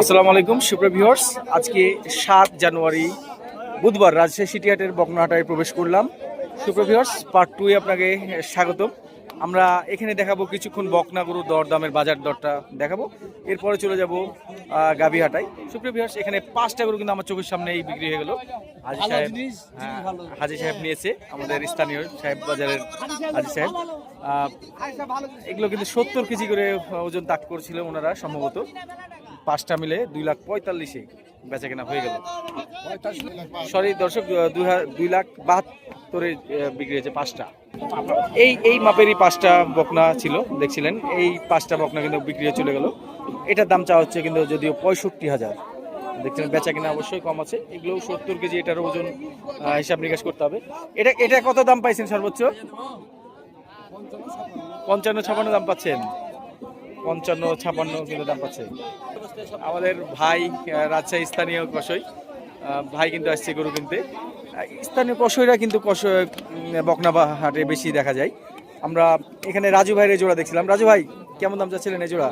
আসসালামু আলাইকুম, সুপ্রিয় ভিউয়ার্স আজকে সাত জানুয়ারি, বুধবার রাজশাহী সিটি হাটের বকনাহাটায় প্রবেশ করলাম। সুপ্রিয় ভিউয়ার্স পার্ট টুয়ে আপনাকে স্বাগতম। আমরা এখানে দেখাবো কিছুক্ষণ বকনা গরুর দর দামের বাজার দরটা দেখাবো। এরপরে চলে যাব গাবিহাটায়। সুপ্রিয় ভিউয়ার্স এখানে পাঁচটা গরু কিন্তু আমার চোখের সামনেই বিক্রি হয়ে গেল। হাজি সাহেব হ্যাঁ, হাজি সাহেব নিয়েছে আমাদের স্থানীয় সাহেব বাজারের হাজি সাহেব এগুলো কিন্তু সত্তর কেজি করে ওজন তাক করছিল ওনারা সম্ভবত। পাঁচটা মিলে দুই লাখ পঁয়তাল্লিশে বেচা কেনা হয়ে গেল। সরি দর্শক দুই লাখ বাহাত্তরে বিক্রি হয়েছে পাঁচটা। এই এই মাপেরই পাঁচটা বকনা ছিল, দেখছিলেন। এই পাঁচটা বকনা কিন্তু বিক্রি হয়ে চলে গেল। এটার দাম চাওয়া হচ্ছে কিন্তু যদিও পঁয়ষট্টি হাজার। দেখছিলেন বেচা কিনা অবশ্যই কম আছে। এগুলো সত্তর কেজি, এটার ওজন হিসাব নিকাশ করতে হবে। এটা এটা কত দাম পাইছেন সর্বোচ্চ? পঞ্চান্ন ছাপান্ন দাম পাচ্ছেন। পঞ্চান্ন ছাপান্ন কিন্তু দাম পাচ্ছে। আমাদের ভাই রাজশাহী স্থানীয় কষই ভাই কিন্তু আসছে গরু কিনতে। স্থানীয় কষইরা কিন্তু উম, বকনা বা হাটে বেশি দেখা যায়। আমরা এখানে রাজু ভাইয়ের জোড়া দেখছিলাম। রাজু ভাই কেমন দাম চাচ্ছিলেন এই জোড়া?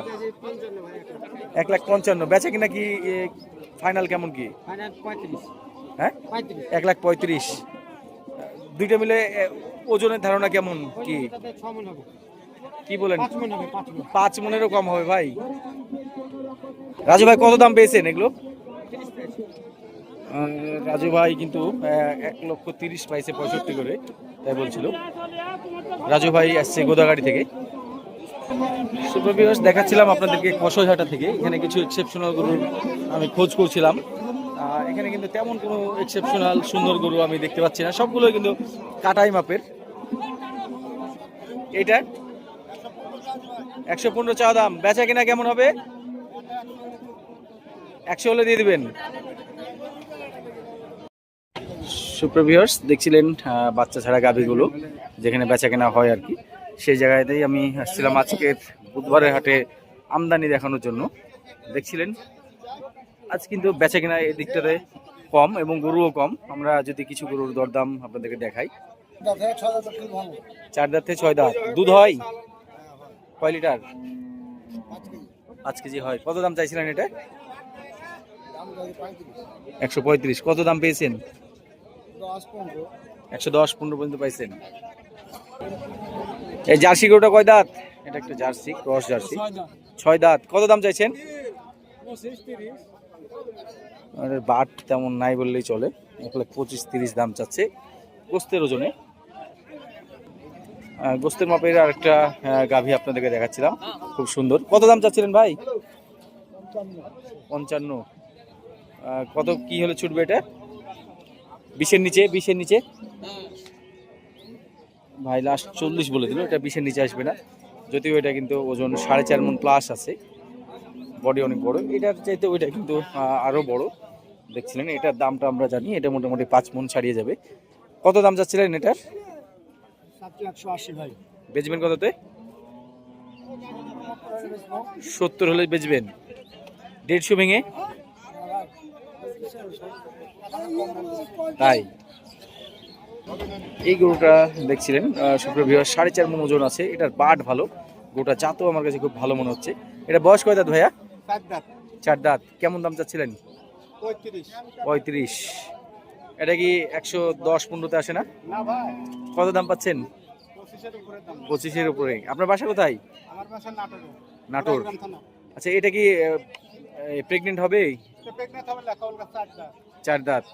এক লাখ পঞ্চান্ন। বেচা কিনা কি ফাইনাল কেমন কি? হ্যাঁ? এক লাখ পঁয়ত্রিশ। দুইটা মিলে ওজনের ধারণা কেমন কি? কি বলেন? পাঁচ মনেরও কম হবে ভাই। রাজু ভাই কত দাম পেয়েছেন এগুলো? রাজু ভাই কিন্তু এক লক্ষ তিরিশ পাইছে পঁয়ষট্টি করে, তাই বলছিল। রাজু ভাই আসছে গোদাগাড়ি থেকে। সুপ্রভিয়াস দেখাচ্ছিলাম আপনাদেরকে কষইহাটা থেকে। এখানে কিছু এক্সেপশনাল গরুর আমি খোঁজ করছিলাম। এখানে কিন্তু তেমন কোনো এক্সেপশনাল সুন্দর গরু আমি দেখতে পাচ্ছি না। সবগুলো কিন্তু কাটাই মাপের। এটা একশো পনেরো চা দাম। বেচা কিনা কেমন হবে? একশো হলে দিয়ে দিবেন। সুপ্রভিয়ার্স দেখছিলেন বাচ্চা ছাড়া গাভিগুলো, যেখানে বেচা কেনা হয় আর কি। সেই জায়গাতেই আমি আসছিলাম আজকের বুধবারের হাটে আমদানি দেখানোর জন্য। দেখছিলেন, আজ কিন্তু বেচা কেনা এই দিকটাতে কম এবং গরুও কম। আমরা যদি কিছু গরুর দরদাম আপনাদেরকে দেখাই। চার দাঁত থেকে ছয় দাঁত। দুধ হয়? কয় লিটার? পাঁচ কেজি হয়। কত দাম চাইছিলেন এটা? একশো পঁয়ত্রিশ। কত দাম পেয়েছেন? একশো দশ পনেরো পর্যন্ত পাইছেন। এই জার্সি গরুটা কয় দাঁত? এটা একটা জার্সি ক্রস জার্সি। ছয় দাঁত। কত দাম চাইছেন? বাট তেমন নাই বললেই চলে। এক লাখ পঁচিশ তিরিশ দাম চাচ্ছে গোস্তের ওজনে। গোস্তের মাপের আরেকটা গাভী আপনাদেরকে দেখাচ্ছিলাম। খুব সুন্দর। কত দাম চাচ্ছিলেন ভাই? পঞ্চান্ন। কত কি হলে ছুটবে এটা? বিশের নিচে বিশের নিচে। ভাই লাস্ট চল্লিশ বলে দিল, এটা বিশের নিচে আসবে না। যদিও এটা কিন্তু ওজন সাড়ে চার মন প্লাস আছে। বডি অনেক বড়। এটার চাইতে ওইটা কিন্তু আরও বড়। দেখছিলেন, এটার দামটা আমরা জানি। এটা মোটামুটি পাঁচ মন ছাড়িয়ে যাবে। কত দাম যাচ্ছিলেন এটার? ভাই বেচবেন কততে? সত্তর হলে বেচবেন। দেড়শো ভেঙে? তাই। এই গরুটা দেখছিলেন শুক্রবিহার সাড়ে চার মন ওজন আছে এটার বাট ভালো। গরুটা জাতও আমার কাছে খুব ভালো মনে হচ্ছে। এটা বয়স কয় দাঁত ভাইয়া? চার দাঁত। কেমন দাম চাচ্ছিলেন? পঁয়ত্রিশ। এটা কি একশো দশ পনেরোতে আসে না? কত দাম পাচ্ছেন? পঁচিশের উপরে আপনার বাসা কোথায়? নাটোর। আচ্ছা এটা কি প্রেগনেন্ট হবে? চার দাঁত।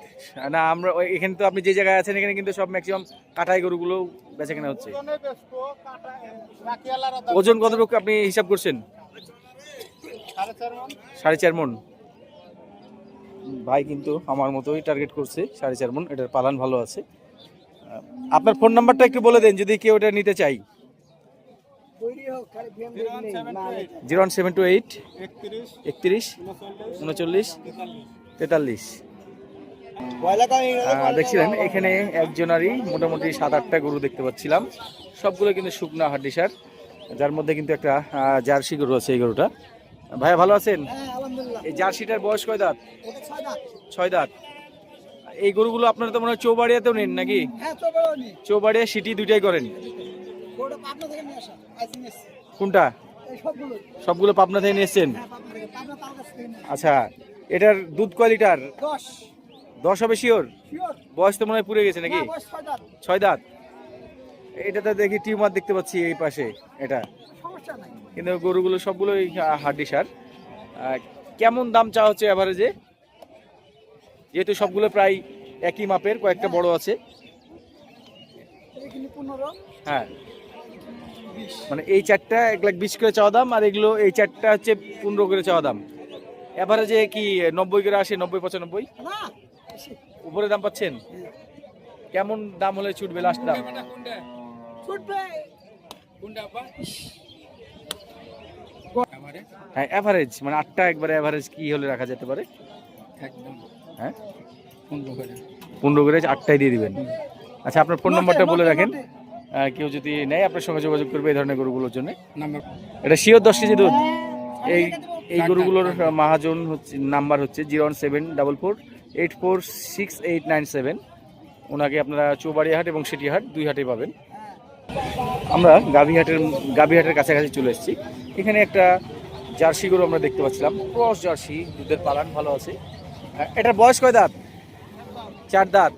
না, আমরা এখানে তো আপনি যে জায়গায় আছেন, এখানে কিন্তু সব ম্যাক্সিমাম কাটাই গরুগুলো বেচা কেনা হচ্ছে। ওজনে কতটুকু আপনি হিসাব করছেন? সাড়ে চার মন। ভাই কিন্তু আমার মতোই টার্গেট করছে সাড়ে চার মন, এটার পালান ভালো আছে। আপনার ফোন নাম্বারটা একটু বলে দেন, যদি কেউ এটা নিতে চাই। Zero one seven two eight, একত্রিশ, উনচল্লিশ, তেতাল্লিশ। দেখছিলেন এখানে একজনারই মোটামুটি সাত আটটা গরু দেখতে পাচ্ছিলাম। সবগুলো কিন্তু শুকনা হাড্ডিসার যার মধ্যে কিন্তু একটা জার্সি গরু আছে এই গরুটা। ভাইয়া ভালো আছেন? এই জার্সিটার বয়স কয় দাঁত? ছয় দাঁত। এই গরুগুলো আপনারা তো মনে হয় চৌবাড়িয়াতেও নেন নাকি? চৌবাড়িয়া সিটি দুইটাই করেন। কোনটা? সবগুলো। পাবনা থেকে নিয়ে এসছেন? আচ্ছা এটার দুধ কোয়ালিটার দশ। দশ হবে শিওর? বয়স তো মনে হয় পুড়ে গেছে নাকি? ছয় দাঁত। এটাতে দেখি টিউমার দেখতে পাচ্ছি এই পাশে এটা। কিন্তু গরুগুলো সবগুলোই হাড্ডি সার। কেমন দাম চা হচ্ছে অ্যাভারেজে যেহেতু সবগুলো প্রায় একই মাপের কয়েকটা বড় আছে। হ্যাঁ। মানে এই চারটা এক লাখ বিশ করে চাওয়া দাম আর এগুলো এই চারটা হচ্ছে পনেরো করে চাওয়া দাম। অ্যাভারেজে কি নব্বই করে আসে নব্বই পঁচানব্বই। উপরে দাম পাচ্ছেন? কেমন দাম হলে ছুটবে লাস্ট দাম? ছুটবে। হ্যাঁ অ্যাভারেজ মানে আটটা একবারে অ্যাভারেজ কি হলে রাখা যেতে পারে? হ্যাঁ? পনেরো করে। আটটাই দিয়ে দিবেন। আচ্ছা আপনার ফোন নাম্বারটা বলে রাখেন। কেউ যদি নেয় আপনার সঙ্গে যোগাযোগ করবে এই ধরনের গরুগুলোর জন্য। এটা শিওর দশ কেজি দুধ? এই এই গরুগুলোর মাহাজন হচ্ছে নাম্বার হচ্ছে zero one seven double four eight four six eight nine seven ওনাকে আপনারা চৌবাড়িয়া হাট এবং সিটিহাট দুই হাটে পাবেন। আমরা গাভীহাটের গাভীহাটের কাছাকাছি চলে এসেছি। এখানে একটা জার্সি গরু আমরা দেখতে পাচ্ছিলাম। ক্রস জার্সি, দুধের পালান ভালো আছে। এটার বয়স কয় দাঁত? চার দাঁত।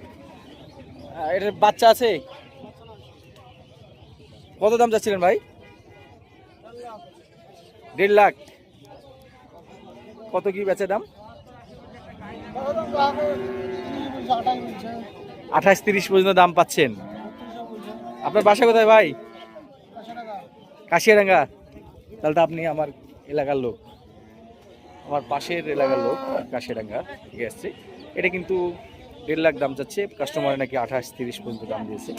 এটার বাচ্চা আছে? কত দাম যাচ্ছিলেন ভাই? দেড় লাখ। কত কি বেচে দাম? আঠাশ তিরিশ পর্যন্ত দাম পাচ্ছেন। আপনার বাসা কোথায় ভাই? কাশিয়ারাঙ্গা তাহলে তো আপনি আমার এলাকার লোক। আমার পাশের এলাকার লোক কাশিয়ারাঙ্গা ঠিক আছে এটা কিন্তু দেড় লাখ দাম যাচ্ছে কাস্টমারে নাকি আঠাশ তিরিশ পর্যন্ত দাম দিয়েছে।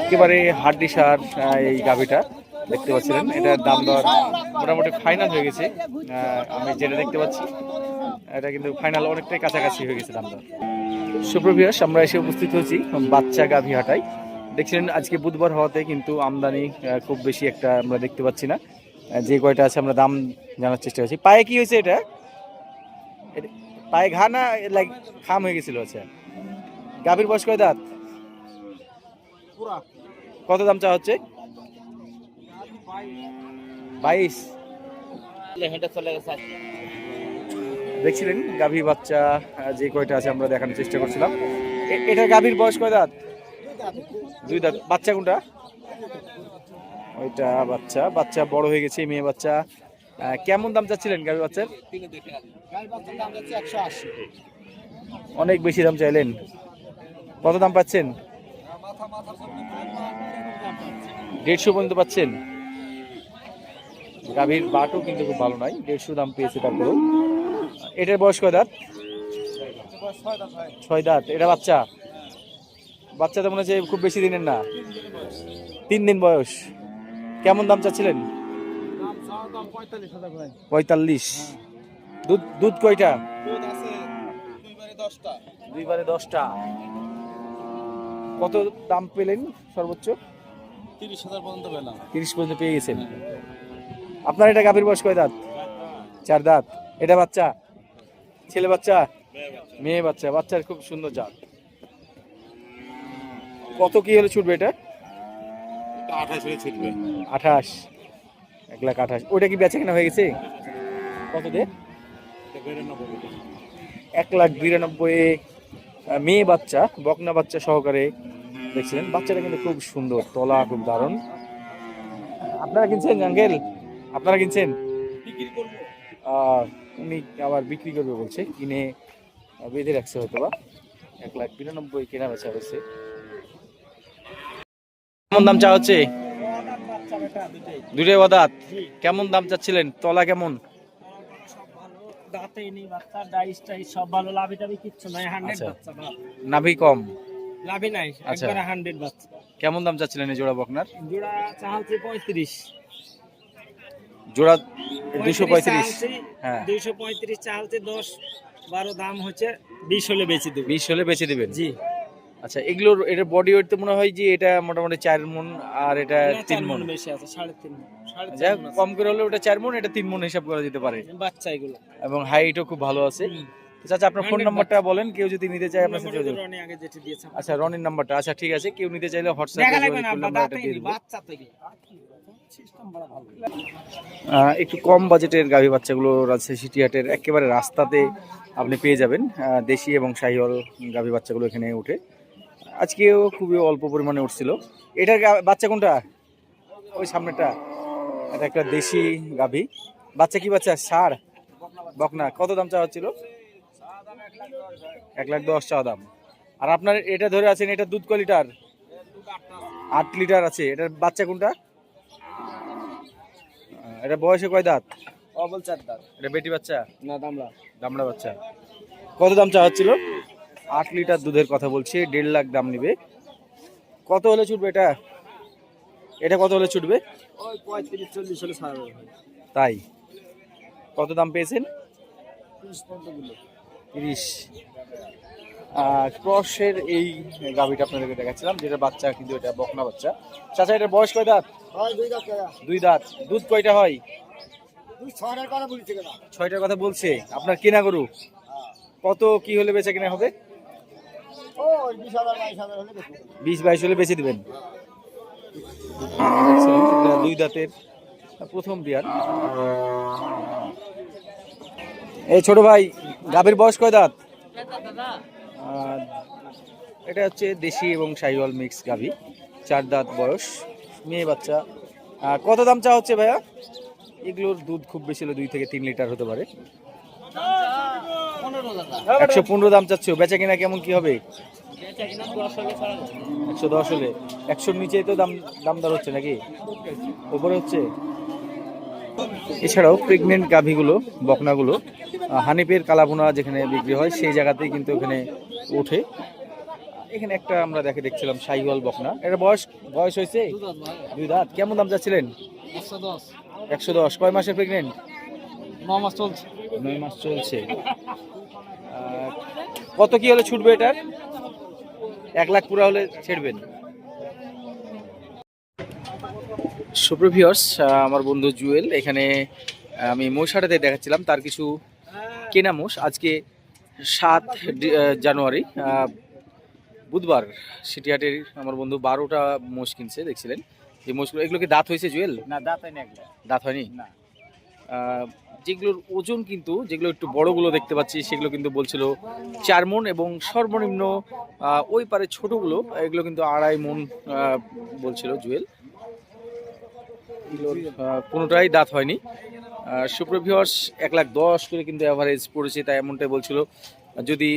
একেবারে হাড্ডি সার এই গাভিটা। দেখতে পাচ্ছিলেন। এটার দাম দর মোটামুটি ফাইনাল হয়ে গেছে। আমি যেটা দেখতে পাচ্ছি এটা কিন্তু ফাইনাল অনেকটাই কাছাকাছি হয়ে গেছে দাম দর। সুপ্রভিয়াস আমরা এসে উপস্থিত হয়েছি বাচ্চা গাভী হাটাই দেখছিলেন আজকে বুধবার হওয়াতে কিন্তু আমদানি খুব বেশি একটা আমরা দেখতে পাচ্ছি না। যে কয়টা আছে আমরা দাম জানার চেষ্টা করছি। পায়ে কি হয়েছে এটা? এটা- পায়ে ঘা না লাইক খাম হয়ে গেছিল? আচ্ছা। গাভীর বয়স কয় দাঁত? কত দাম চা হচ্ছে? বাইশ। দেখছিলেন গাভী বাচ্চা যে কয়টা আছে আমরা দেখানোর চেষ্টা করছিলাম। এটা গাভীর বয়স কয় দাঁত? দুই দাঁত। বাচ্চা কোনটা? ওইটা বাচ্চা। বাচ্চা বড় হয়ে গেছে মেয়ে বাচ্চা। কেমন দাম চাচ্ছিলেন গাভী বাচ্চার? অনেক বেশি দাম চাইলেন। কত দাম পাচ্ছেন? দেড়শো পর্যন্ত পাচ্ছেন। গাভীর বাটও কিন্তু খুব ভালো নয় দেড়শো দাম পেয়েছে তারপরেও। এটার বয়স কয় দাঁত? ছয় দাঁত। এটা বাচ্চা? বাচ্চা তো মনে হচ্ছে খুব বেশি দিনের না। তিন দিন বয়স। কেমন দাম চাচ্ছিলেন? পঁয়তাল্লিশ। দুধ দুধ কয়টা? দুইবারে দশটা। কত দাম পেলেন সর্বোচ্চ? তিরিশ হাজার পর্যন্ত পেলাম। তিরিশ পর্যন্ত পেয়ে গেছেন। আপনার এটা গাভীর বয়স কয় দাঁত? চার দাঁত। এটা বাচ্চা? ছেলে বাচ্চা? মেয়ে বাচ্চা। বাচ্চার খুব সুন্দর জাত। কত কি হলে ছুটবে এটা? আঠাশ ছিটবে। আঠাশ। এক লাখ আঠাশ। ওইটা কি বেচা কেনা হয়ে গেছে? কত দে? এক লাখ বিরানব্বই। মেয়ে বাচ্চা বকনা বাচ্চা সহকারে। দেখছিলেন বাচ্চাটা কিন্তু খুব সুন্দর তলা খুব দারুণ। আপনারা কিনছেন আঙ্কেল? আপনারা কিনছেন? উনি আবার বিক্রি করবে বলছে কিনে বেঁধে রাখছে হয়তো বা এক লাখ বিরানব্বই কেনা বেচা হয়েছে। কেমন দাম চা হচ্ছে? দুটোই বাদাত কেমন দাম চাচ্ছিলেন? তলা কেমন? হান্ড্রেড আচ্ছা। নাভি কম? লাভি নাই আচ্ছা। কেমন দাম চাচ্ছিলেন এই জোড়া বকনার? জোড়া চাহালছে পঁয়ত্রিশ। জোড়া দুশো পঁয়ত্রিশ। হ্যাঁ। দুইশো পঁয়ত্রিশ চাহালছে দশ বারো দাম হচ্ছে বিশ হলে বেশি দেবে। বিশ হলে বেচে দেবেন? জি। আচ্ছা এগুলোর এটা বডি ওয়েট তো মনে হয় যে এটা মোটামুটি চার মন আর এটা তিন মন বেশি আছে সাড়ে তিন আছে। কম করে হলে ওটা চার মন এটা তিন মন হিসাব করা যেতে পারে। বাচ্চা এগুলো। এবং হাইটও খুব ভালো আছে। চাচা আপনার ফোন 100 নাম্বারটা বলেন কেউ যদি নিতে চায় আপনার সাথে যোগাযোগ- আচ্ছা রনির নাম্বারটা আচ্ছা ঠিক আছে কেউ নিতে চাইলে হোয়াটসঅ্যাপে দেখা লাগবে যোগাযোগ না করলে আব্বা আমরা এটা দাঁতেই দিয়ে বাচ্চা একটু কম বাজেটের গাভী বাচ্চাগুলো রাজশাহী সিটিহাটের একেবারে রাস্তাতে আপনি পেয়ে যাবেন দেশি এবং শাহিওয়াল গাভী বাচ্চাগুলো এখানে উঠে। আজকেও খুবই অল্প পরিমাণে উঠছিল। এটার বাচ্চা কোনটা? ওই সামনেটা এটা একটা দেশি গাভী। বাচ্চা কি বাচ্চা? সার বকনা। কত দাম চাওয়া হচ্ছিল? এক লাখ দশ চাওয়া দাম। আর আপনার এটা ধরে আছেন, এটা দুধ ক লিটার? আট লিটার আছে। এটার বাচ্চা কোনটা? এটা বয়সে কয় দাঁত? অবল চার দাম এটা বেটি বাচ্চা? না দামড়া। দামড়া বাচ্চা। কত দাম চাওয়া হচ্ছিল আট লিটার দুধের কথা বলছি দেড় লাখ দাম নিবে। কত হলে ছুটবে এটা? এটা কত হলে ছুটবে? ওই পঁয়ত্রিশ চল্লিশ হলে ছাড়া তাই? কত দাম পেয়েছেন? তিরিশ। ক্রসের এই গাভিটা আপনাদেরকে দেখাচ্ছিলাম যেটা বাচ্চা কিন্তু এটা বকনা বাচ্চা। চাচা এটা বয়স কয় দাঁত? দুই দাঁত দুধ কয়টা হয়? ছয়টার কথা বলছি আপনার কেনা গরু? কত কি হলে বেচা কেনা হবে? ও বিশ বাইশ হলে বেশি দিবেন? দুই দাঁতের প্রথম বিয়ার। এই ছোট ভাই গাভীর বয়স কয় দাঁত? এটা হচ্ছে দেশি এবং শাহিওয়াল মিক্স গাভী, চার দাঁত বয়স, মেয়ে বাচ্চা। কত দাম চা হচ্ছে ভাইয়া? এগুলোর দুধ খুব বেশি হলে দুই থেকে তিন লিটার হতে পারে। একশো পনেরো দাম চাচ্ছ, বেচা কিনা কেমন কি হবে? একশো দশ হলে। একশোর নিচেই তো দাম দাম দর হচ্ছে নাকি? ওপরে হচ্ছে? এছাড়াও প্রেগনেন্ট গাভীগুলো, বকনাগুলো হানিপের কালাভুনা যেখানে বিক্রি হয়, সেই জায়গাতেই কিন্তু এখানে ওঠে। এখানে একটা আমরা দেখে দেখছিলাম সাইওয়াল বকনা। এটা বয়স বয়স হয়েছে? দুই দাঁত কেমন দাম চাচ্ছিলেন? একশো দশ। কয় মাসের প্রেগনেন্ট ন মাস চলছে। নয় মাস চলছে। কত কি হলে ছুটবে এটার? এক লাখ পুরা হলে ছেড়বেন। সুপ্রভিয়র্স আমার বন্ধু জুয়েল এখানে আমি মহিষাটাতে দেখাচ্ছিলাম। তার কিছু কেনা মোষ। আজকে সাত জানুয়ারি বুধবার সিটিহাটের আমার বন্ধু বারোটা মোষ কিনছে দেখছিলেন? এই মোষগুলো এগুলো কি দাঁত হয়েছে জুয়েল? না দাঁত হয়নি দাঁত হয়নি? না। যেগুলোর ওজন কিন্তু যেগুলো একটু বড়গুলো দেখতে পাচ্ছি সেগুলো কিন্তু বলছিল চার মন এবং সর্বনিম্ন ওই পারে ছোটগুলো এগুলো কিন্তু আড়াই মন বলছিল জুয়েল। কোনোটাই দাঁত হয়নি। সুপ্রভিয়র্স এক লাখ দশ করে কিন্তু অ্যাভারেজ পড়েছে, তাই এমনটাই বলছিল। যদি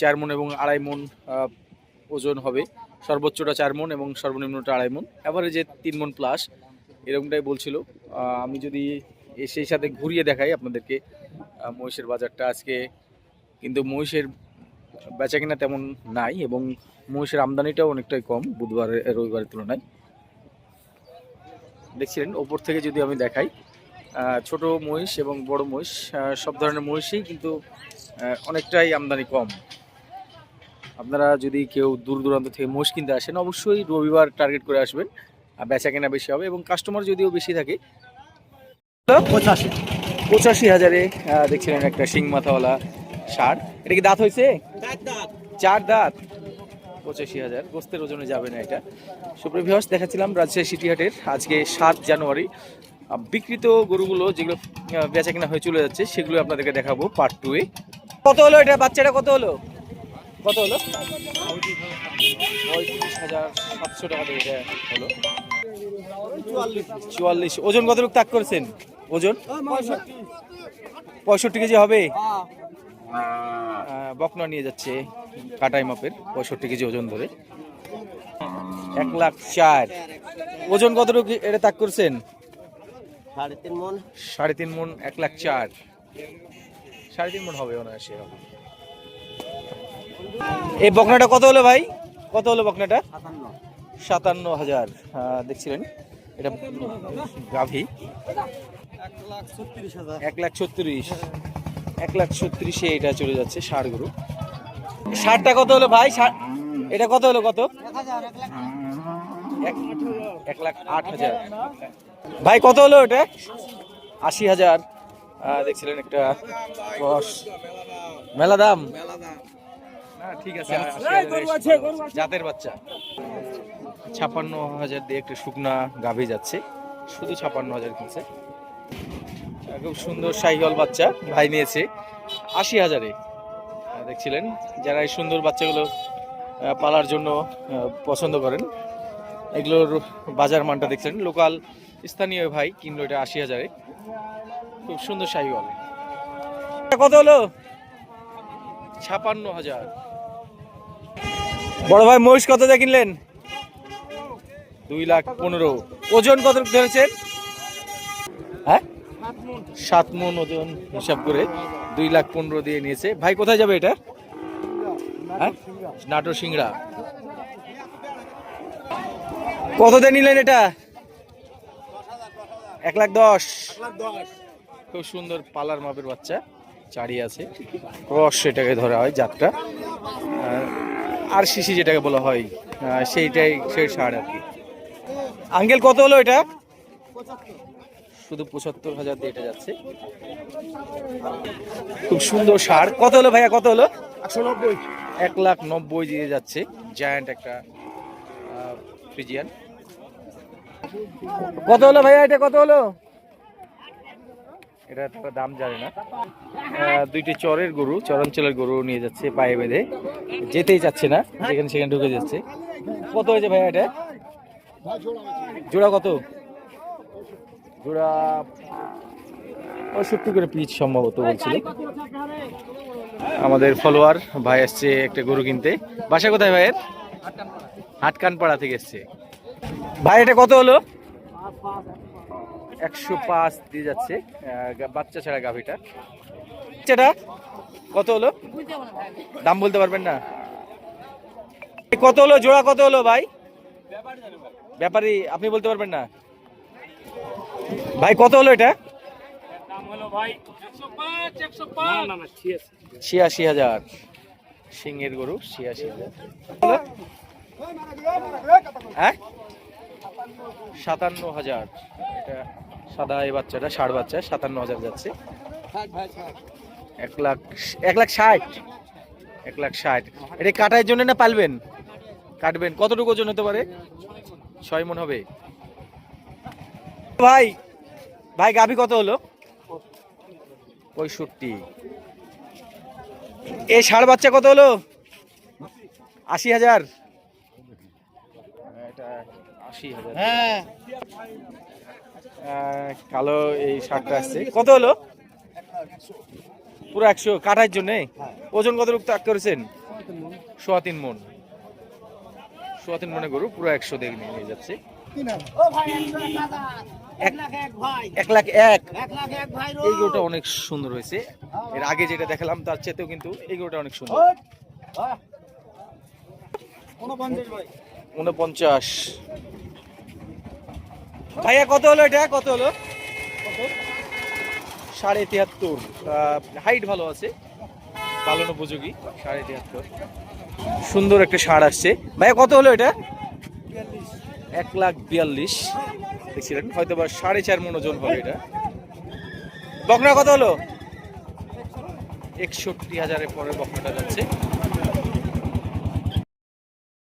চার মন এবং আড়াই মন ওজন হবে, সর্বোচ্চটা চার মন এবং সর্বনিম্নটা আড়াই মন অ্যাভারেজে তিন মন প্লাস এরকমটাই বলছিল। আমি যদি সেই সাথে ঘুরিয়ে দেখাই আপনাদেরকে মহিষের বাজারটা, আজকে কিন্তু মহিষের বেচা কিনা তেমন নাই এবং মহিষের আমদানিটাও অনেকটাই কম, বুধবার, রবিবারের তুলনায়। দেখছিলেন ওপর থেকে যদি আমি দেখাই ছোট মহিষ এবং বড় মহিষ সব ধরনের মহিষই কিন্তু অনেকটাই আমদানি কম। আপনারা যদি কেউ দূর দূরান্ত থেকে মহিষ কিনতে আসেন অবশ্যই রবিবার টার্গেট করে আসবেন আর বেচা কেনা বেশি হবে এবং কাস্টমার যদিও বেশি থাকে। পঁচাশি। পঁচাশি হাজারে দেখছিলেন একটা শিং মাথাওয়ালা সার এটা কি দাঁত হয়েছে? চার দাঁত। পঁচাশি হাজার। গোস্তের ওজনে যাবে না এটা। সুপ্রভিহস দেখাচ্ছিলাম রাজশাহী সিটিহাটের আজকে সাত জানুয়ারি। বিকৃত গরুগুলো যেগুলো বেচা কেনা হয়ে চলে যাচ্ছে সেগুলো আপনাদেরকে দেখাবো পার্ট টু এ। কত হলো এটা? বাচ্চাটা কত হলো? কত হলো? হাজার সাতশো টাকা চুয়াল্লিশ। ওজন কতটুকু তাক করেছেন? ওজন? পঁয়ষট্টি। কেজি হবে? আহ, বকনা নিয়ে যাচ্ছে কাটাই মাপের পঁয়ষট্টি কেজি ওজন ধরে। এক লাখ চার ওজন কতটুকু এটা তাক করছেন? সাড়ে তিন মন। সাড়ে তিন মন এক লাখ চার সাড়ে তিন মন হবে অনায়াসে হবে। এই বকনাটা কত হলো ভাই? কত হলো বকনাটা? সাতান্ন। হাজার। দেখছিলেন। এটা গাভী। এক লাখ ছত্রিশ হাজার। এক লাখ ছত্রিশ এটা চলে যাচ্ছে ষাট গরু। ষাটটা কত হলো ভাই? এটা কত হলো কত? এক লাখ আট হাজার। ভাই কত হলো এটা? আশি হাজার। দেখছিলেন একটা বস। মেলা দাম? ঠিক আছে জাতের বাচ্চা। ছাপ্পান্ন হাজার দিয়ে একটা শুকনা গাভী যাচ্ছে। শুধু ছাপান্ন হাজার কিনছে। খুব সুন্দর শাহিওয়াল বাচ্চা ভাই নিয়েছে। আশি হাজারে। দেখছিলেন? যারা এই সুন্দর বাচ্চাগুলো পালার জন্য পছন্দ করেন, এগুলোর বাজার মানটা দেখছেন। লোকাল স্থানীয় ভাই কিনলো এটা আশি হাজারে। খুব সুন্দর এটা কত হলো? ছাপান্ন হাজার। বড় ভাই, মহিষ কত দিয়ে কিনলেন? দুই লাখ পনেরো। ওজন কত ধরেছেন? সাত মন ওজন হিসাব করে দুই লাখ পনেরো দিয়ে নিয়েছে। ভাই, কোথায় যাবে এটা? হ্যাঁ? নাটোর সিংড়া। কত দিয়ে নিলেন এটা? এক লাখ দশ। খুব সুন্দর পালার মাপের বাচ্চা, চারি আছে। ক্রস সেটাকে ধরা হয় জাতটা। আর- শিশি যেটাকে বলা হয় সেইটাই, সেই সার আর কি। আঙ্কেল, কত হলো এটা? শুধু পঁচাত্তর হাজার দিয়ে এটা যাচ্ছে। খুব সুন্দর সার। কত হলো ভাইয়া? কত হলো? একশো নব্বই। এক লাখ নব্বই দিয়ে যাচ্ছে। জায়ান্ট একটা ফ্রিজিয়ান কত হলো ভাইয়া এটা? কত হলো? এটা তো দাম জানে না। দুইটি চরের গরু চরাঞ্চলের গরু নিয়ে যাচ্ছে পায়ে বেঁধে। যেতেই চাচ্ছে না যেখানে সেখানে ঢুকে যাচ্ছে। কত হয়েছে ভাইয়া এটা? জোড়া কত? জোড়া পঁয়ষট্টি করে পিচ সম্ভবত বলছিল। আমাদের ফলোয়ার ভাই আসছে একটা গরু কিনতে। বাসা কোথায় ভাইয়ের? হাটকানপাড়া থেকে এসছে। ভাই, এটা কত হলো? একশো পাঁচ দিয়ে যাচ্ছে। বাচ্চা ছাড়া গাভিটা। বাচ্চাটা কত হলো? দাম বলতে পারবেন না? কত হলো? জোড়া কত হলো ভাই? ব্যাপারী, আপনি বলতে পারবেন না? ভাই, কত হলো এটা? ছিয়াশি হাজার। সিংহের গরু, ছিয়াশি হাজার। হ্যাঁ? সাতান্ন হাজার। এটা সাদা এই বাচ্চাটা, ষাট বাচ্চা, সাতান্ন হাজার যাচ্ছে। এক লাখ এক লাখ ষাট। এক লাখ ষাট। এটা কাটার জন্য না পালবেন? কাটবেন। কতটুকু ওজন হতে পারে? ছয় মন হবে। ভাই ভাই গাভি কত হলো? পঁয়ষট্টি। এই ষাড় বাচ্চা কত হলো? আশি হাজার? আশি হাজার। হ্যাঁ। কালো এই শার্টটা আসছে। কত হলো? পুরো একশো কাটার জন্য? ওজন কত রূপ তাক করেছেন? সোয়া তিন মন। সোয়া তিন মনে গরু পুরো একশো দেখে নিয়ে যাচ্ছে। ও ভাই এক লাখ এক এই গরুটা অনেক সুন্দর হয়েছে। এর আগে যেটা দেখালাম তার চেয়েতেও কিন্তু এই গরুটা অনেক সুন্দর। ভাই। উনপঞ্চাশ। ভাইয়া কত হলো এটা? কত হলো? সাড়ে তিয়াত্তর। হাইট ভালো আছে। পালন উপযোগী সাড়ে তিয়াত্তর। সুন্দর একটা সার আসছে। ভাইয়া কত হলো এটা? এক লাখ বিয়াল্লিশ। দেখছিলেন। হয়তো বা সাড়ে চার মন ওজন হবে এটা। বকনা কত হলো? একষট্টি হাজারের পরে বকনাটা যাচ্ছে।